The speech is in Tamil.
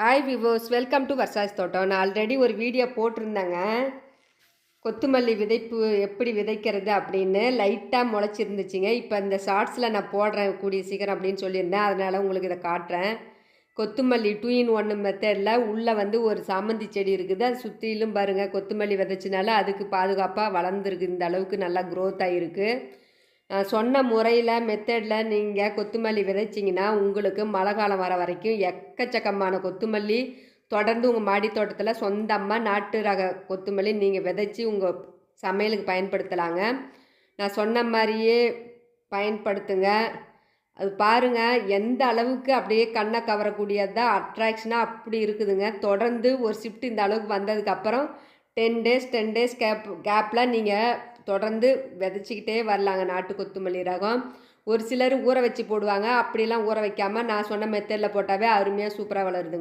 Hi viewers welcome to Varsha's தோட்டம் நான் ஆல்ரெடி ஒரு வீடியோ போட்டிருந்தேங்க. கொத்துமல்லி விதைப்பு எப்படி விதைக்கிறது அப்படின்னு லைட்டாக முளைச்சிருந்துச்சுங்க. இப்போ இந்த ஷார்ட்ஸில் நான் போடுறேன் கூடிய சீக்கிரம் அப்படின்னு சொல்லியிருந்தேன். அதனால் உங்களுக்கு இதை காட்டுறேன். கொத்துமல்லி டூ இன் ஒன்று மெத்தடில் உள்ளே வந்து ஒரு சாமந்தி செடி இருக்குது. அது சுற்றிலும் பாருங்கள் கொத்துமல்லி விதைச்சினால அதுக்கு பாதுகாப்பாக வளர்ந்துருக்கு. இந்த அளவுக்கு நல்லா க்ரோத் ஆகிருக்கு நான் சொன்ன முறையில் மெத்தடில் நீங்கள் கொத்துமல்லி விதைச்சிங்கன்னா உங்களுக்கு மழை காலம் வர வரைக்கும் எக்கச்சக்கமான கொத்துமல்லி தொடர்ந்து உங்கள் மாடி தோட்டத்தில் சொந்தமாக நாட்டு ரக கொத்துமல்லி நீங்கள் விதைச்சி உங்கள் சமையலுக்கு பயன்படுத்தலாங்க. நான் சொன்ன மாதிரியே பயன்படுத்துங்க. அது பாருங்கள் எந்த அளவுக்கு அப்படியே கண்ணை கவரக்கூடியதாக அட்ராக்ஷனாக அப்படி இருக்குதுங்க. தொடர்ந்து ஒரு ஷிஃப்ட் இந்த அளவுக்கு வந்ததுக்கப்புறம் ten days ten days gap கேப்பில் நீங்கள் தொடர்ந்து விதைச்சிக்கிட்டே வரலாங்க நாட்டு கொத்துமல்லி ரகம். ஒரு சிலர் ஊற வச்சு போடுவாங்க. அப்படிலாம் ஊற வைக்காமல் நான் சொன்ன மெத்தடில் போட்டாவே அருமையாக சூப்பராக வளருதுங்க.